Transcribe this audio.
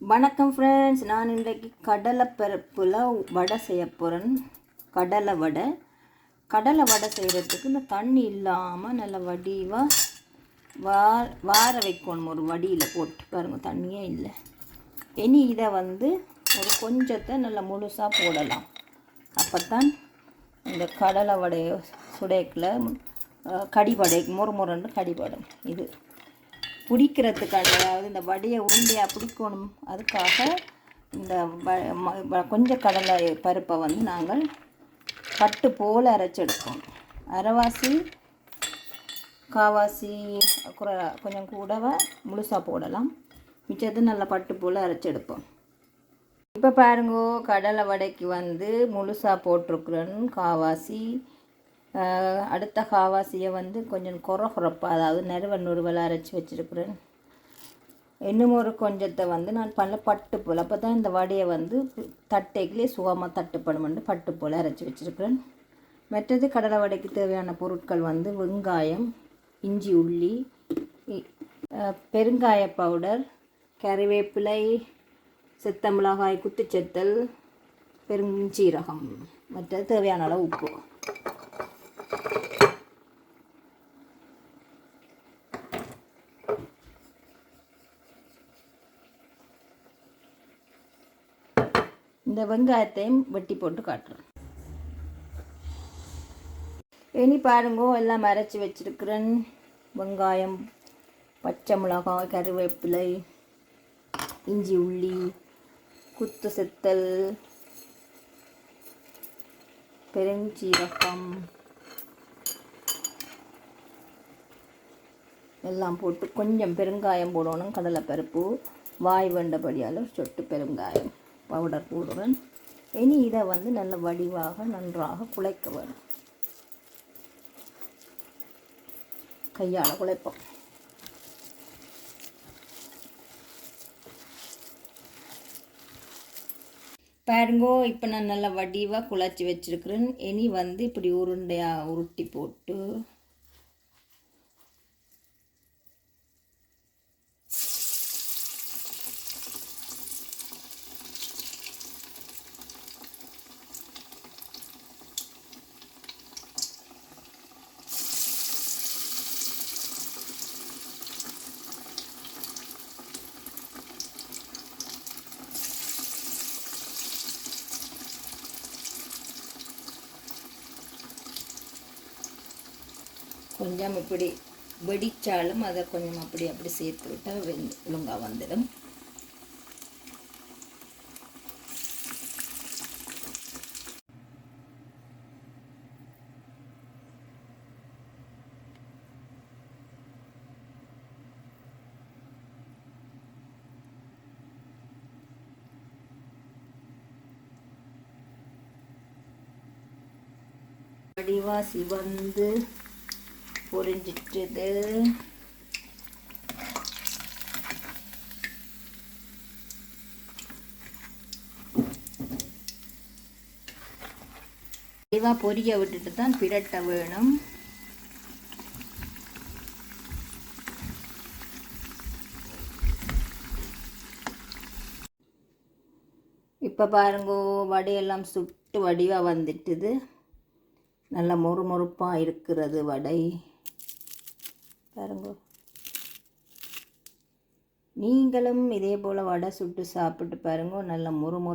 வணக்கம் ஃப்ரெண்ட்ஸ் நான் இன்றைக்கு கடலைப்பருப்பில் வடை செய்ய போகிறேன் கடலை வடை. கடலை வடை செய்கிறதுக்கு இந்த தண்ணி இல்லாமல் நல்ல வடிவாக வா வார வைக்கணும். ஒரு வடியில் போட்டு பாருங்கள் தண்ணியே இல்லை. இனி இதை வந்து ஒரு கொஞ்சத்தை நல்லா முழுசாக போடலாம். அப்போ தான் இந்த கடலை வடையை சுடைக்கில் கடிபடை முறு கடிபடும் இது. பிடிக்கிறதுக்காக அதாவது இந்த வடையை உருண்டையாக பிடிக்கணும் அதுக்காக இந்த வ- ம- வ- கொஞ்சம் கடலை பருப்பை வந்து நாங்கள் பட்டு போல் அரைச்செடுப்போம். அரைவாசி காவாசி கொஞ்சம் கூடவை முழுசாக போடலாம். மிச்சத்தை நல்லா பட்டு போல் அரைச்செடுப்போம். இப்போ பாருங்கோ கடலை வடைக்கு வந்து முழுசாக போட்டிருக்குறேன் காவாசி அடுத்த காவாசியை வந்து கொஞ்சம் குறை குறைப்பாக அதாவது நறுவல் நுறுவல் அரைச்சி வச்சுருக்குறேன். இன்னும் ஒரு கொஞ்சத்தை வந்து நான் பண்ண பட்டு போல் அப்போ தான் இந்த வடையை வந்து தட்டைக்குள்ளே சுகமாக தட்டுப்படுமென்று பட்டு போல் அரைச்சி வச்சுருக்குறேன். மற்றது கடலை வடைக்கு தேவையான பொருட்கள் வந்து வெங்காயம் இஞ்சி உள்ளி இ- பெருங்காய பவுடர் கறிவேப்பிலை செத்த மிளகாய் குத்துச்செத்தல் பெருஞ்சீரகம் மற்றது தேவையான அளவு உப்பு. இந்த வெங்காயத்தையும் வெட்டி போட்டு காட்டுறேன் இனி பாருங்க எல்லாம் அரைச்சி வச்சிருக்கிறேன். வெங்காயம் பச்சை மிளகாய் கருவேப்பிலை இஞ்சி உள்ளி குத்து செத்தல் பெருஞ்சீரகம் எல்லாம் போட்டு கொஞ்சம் பெருங்காயம் போடணும். கடலைப்பருப்பு வாய் வேண்டபடியால் சொட்டு பெருங்காயம். பவுடர் போடுவேன். இனி இதை வந்து நல்ல வடிவாக நன்றாக குழைக்க வேணும். கையால் குழைப்போம். பாருங்கோ இப்போ நான் நல்லா வடிவாக குழச்சி வச்சுருக்குறேன். இனி வந்து இப்படி உருண்டையாக உருட்டி போட்டு கொஞ்சம் இப்படி வெடிச்சாலும் அதை கொஞ்சம் அப்படி அப்படி சேர்த்து விட்டால் வெந்து ஒழுங்காக வந்துடும். வடிவா சிவந்து பொரிஞ்சிட்டுது. தெளிவாக பொரிய விட்டுட்டு தான் பிரட்ட வேணும். இப்போ பாருங்கோ வடையெல்லாம் சுட்டு வடிவாக வந்துட்டுது. நல்ல மொறுமொறுப்பாக இருக்கிறது வடை. பாருங்க. நீங்களும் இதே போல் வடை சுட்டு சாப்பிட்டு பாருங்க. நல்ல மொறுமொறு